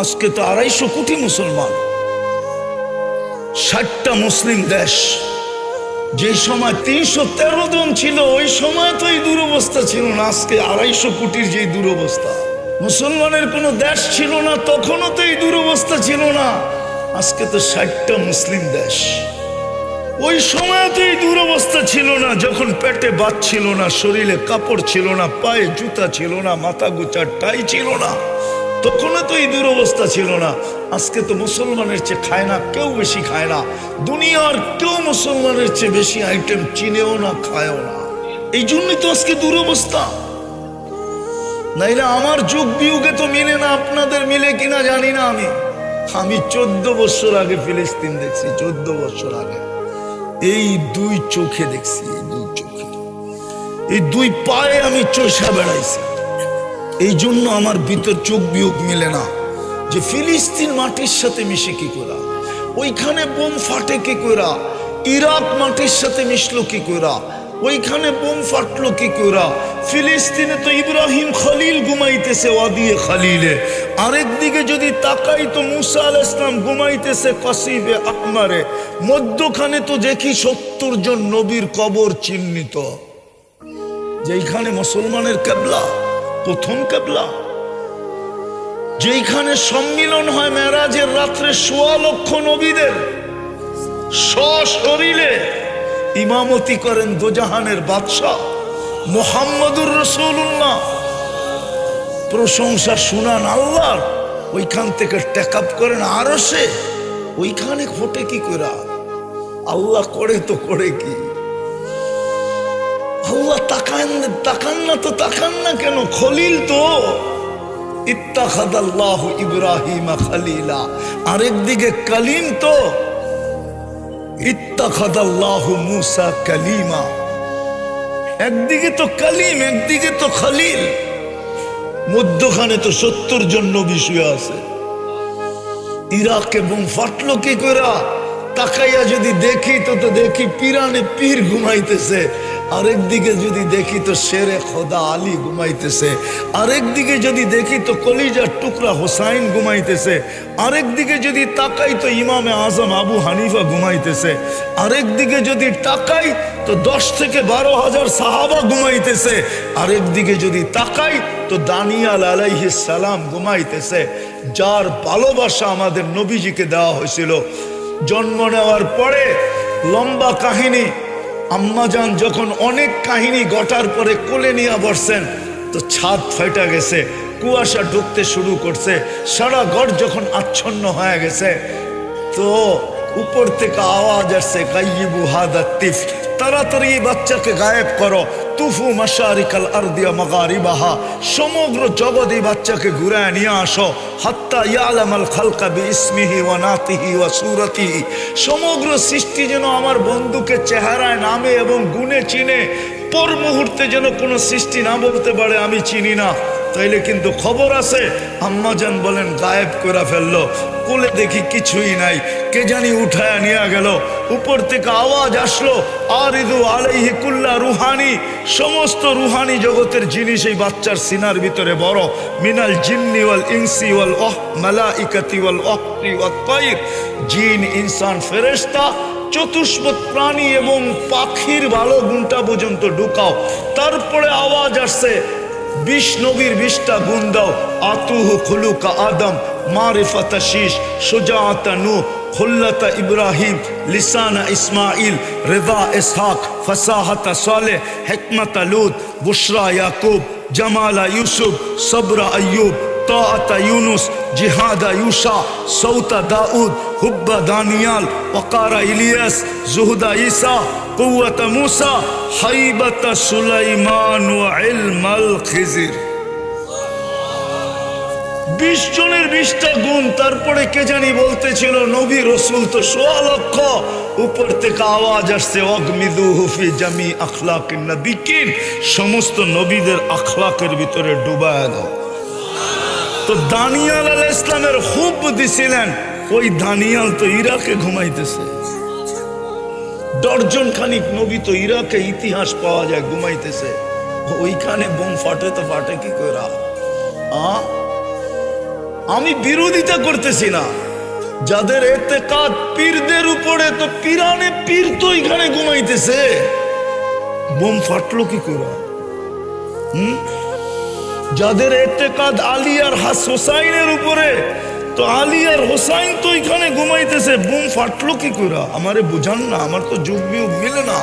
আজকে তো আড়াইশো কোটি মুসলমান। ষাটটা মুসলিম দেশ। যে সময় তিনশো তেরো জন ছিল, ওই সময় তো এই দুরবস্থা ছিল না। আজকে আড়াইশো কোটির যে দুরবস্থা। মুসলমানের কোনো দেশ ছিল না, তখনও তো এই দুরবস্থা ছিল না। আজকে তো ষাটটা মুসলিম দেশ। ওই সময় তো এই দুরবস্থা ছিল না, যখন পেটে বাত ছিল না, শরীরে কাপড় ছিল না, পায়ে জুতা ছিল না, মাথা গুচার টাই ছিল না। তখনও তো এই দুরবস্থা ছিল না। আজকে তো মুসলমানের চেয়ে খায় না, কেউ বেশি খায় না। দুনিয়ার কেউ মুসলমানের চেয়ে বেশি আইটেম চিনেও না, খায়ও না। এই জন্যই তো আজকে দুরবস্থা। নাইলে আমার যুগ বিয়োগে তো মিলে না আপনাদের মিলে কিনা জানি না আমি। আমি চোদ্দ বছর আগে ফিলিস্তিন দেখছি, চোদ্দ বছর আগে। এই দুই চোখে দেখছি, এই দুই চোখে। এই দুই পায়ে আমি চষা বেড়াইছি। এই জন্য আমার ভিতর চোখ বিয়োগ মিলে না যে ফিলিস্তিন মাটির সাথে মিশে কি করা ওইখানে বোম ফাটে কি করা ইরাক মাটির সাথে মিশলো কি করা ওইখানে বোম ফাটলো কি করা ফিলিস্তিনে তো ইব্রাহিম খলিল ঘুমাইতেছে ওয়াদিয়ে খালিলে। আরেক দিকে যদি তাকাই তো মুসা আল ইসলাম ঘুমাইতেছে কসিবে আহমারে মধ্যখানে তো দেখি সত্তর জন নবীর কবর চিহ্নিত। যেইখানে মুসলমানের কেবলা। প্রথম কেবলা। যেইখানে সম্মিলন হয় মেরাজের রাত্রে সোয়া লক্ষ নবীদের। সশরীরে ইমামতি করেন দোজাহানের বাদশাহ মোহাম্মদুর রসুল্লাহ প্রশংসা শুনান আল্লাহর, ওইখান থেকে টেক আপ করেন আরও সে ওইখানে ঘটে কি করা আল্লাহ করে তো করে কি? আল্লাহ তাকান তাকান না তো, তাকান না কেন? খলিল তো। ইব্রাহিম খালিলা। কালিম তো। মুসা কালিমা। একদিকে তো কালিম, একদিকে তো খালিল। মধ্যখানে তো সত্তর জন নবী শুয়ে আছে। ইরাক এবং ফাটলো কি করা তাকাইয়া যদি দেখি, তো তো দেখি পিরানে পীর ঘুমাইতেছে। আরেক দিকে যদি দেখি তো শেরে খোদা আলী ঘুমাইতেছে, আরেকদিকে যদি দেখি তো কলিজার টুকরা হোসাইন ঘুমাইতেছে, আরেকদিকে যদি তাকাই তো ইমামে আজম আবু হানিফা ঘুমাইতেছে, আরেকদিকে যদি তাকাই তো দশ থেকে বারো হাজার সাহাবা ঘুমাইতেছে, আরেকদিকে যদি তাকাই তো দানিয়াল আলাইহিস সালাম ঘুমাইতেছে, যার ভালোবাসা আমাদের নবীজিকে দেওয়া হয়েছিল। জন্ম নেওয়ার পরে লম্বা কাহিনী আম্মাজান যখন অনেক কাহিনী গটার পরে কোলে নিয়ে বসছেন, তো ছাদ ফাইটা গেছে, কুয়াশা ঢুকতে শুরু করছে, সারা ঘর যখন আচ্ছন্ন হয়ে গেছে, তো উপর থেকে আওয়াজ আসছে কাইবু হাদাতিফ তাড়াতাড়ি এই বাচ্চাকে গায়েব করো। তুফু মাশারিকাল আরদিয়া মাগারিবাহা। সমগ্র জগৎ এই বাচ্চাকে ঘুরায় নিয়ে আসো। হাত্তা ইয়ালামাল খালকা বি ইসমিহি ওয়া নাতিহি ওয়া সুরতিহি। সমগ্র সৃষ্টি যেন আমার বন্ধুকে চেহারায় নামে এবং গুণে চিনে। পর মুহূর্তে যেন কোনো সৃষ্টি না বলতে পারে, আমি চিনি না। তাইলে কিন্তু খবর আছে আম্মাজান বলেন, গায়েব করে ফেলল। কোলে দেখি কিছুই নাই। কে জানি উঠায় নিয়ে গেল। উপর থেকে আওয়াজ আসলো আর ইদু আলাইহি কুল্লা রুহানি, সমস্ত রুহানি জগতের জিনিস এই বাচ্চার সিনার ভিতরে বড়, মিনাল জিন্নি ওয়াল ইনসি ওয়াল অহ মালাইকাতি ওয়াল অহরি ওয়াত জিন, ইনসান, ফেরেশতা, চতুষ্পদ প্রাণী এবং পাখির ভালো গুণটা পর্যন্ত ঢুকাও। তারপরে আওয়াজ আসছে, বিশ নবীর বিশটা গুণ দাও, আতুহু খুলুকা আদম, মারিফাতা শীষ সুজাতা নূহ خلت إبراهيم لسان إسماعيل رضا إسحاق فصاحة صالح حكمة لوت بشرى يعقوب جمال يوسف صبر أيوب طاعة يونس جهاد يوشع صوت داؤد حب دانيال وقار إلياس زهد عيسى قوة موسى حيبة سليمان وعلم الخزر বিশ জনের বিশটা গুণ, তারপরে কে জানি বলতেছিল, নবী রসুল তো সোয়া লক্ষ, উপর থেকে আওয়াজ আসছে অগমিদু হুফি জামি আখলাক নবিকিন, সমস্ত নবীদের আখলাকের ভিতরে ডুবায় দাও। তো দানিয়াল আল ইসলামের খুব দিছিলেন, ওই দানিয়াল তো ইরাকে ঘুমাইতেছে। দর্জন খানিক নবী তো ইরাকে ইতিহাস পাওয়া যায়, ঘুমাইতেছে। ওইখানে বোম ফাটে তো ফাটে, কি করা আ? আমি বিরোধিতা করতেছি না। যাদের এতে কাজ পীরদের উপরে তো পিরানে পীর তো এখানে ঘুমাইতেছে। বোম ফাটলো কি করে? যাদের এতে কাজ আলী আর হাস হোসাইনের উপরে তো আলী আর হোসাইন তো এখানে ঘুমাইতেছে, বোম ফাটলো কি করে? আমারে বুঝান না, আমার তো যুগ মিলে না।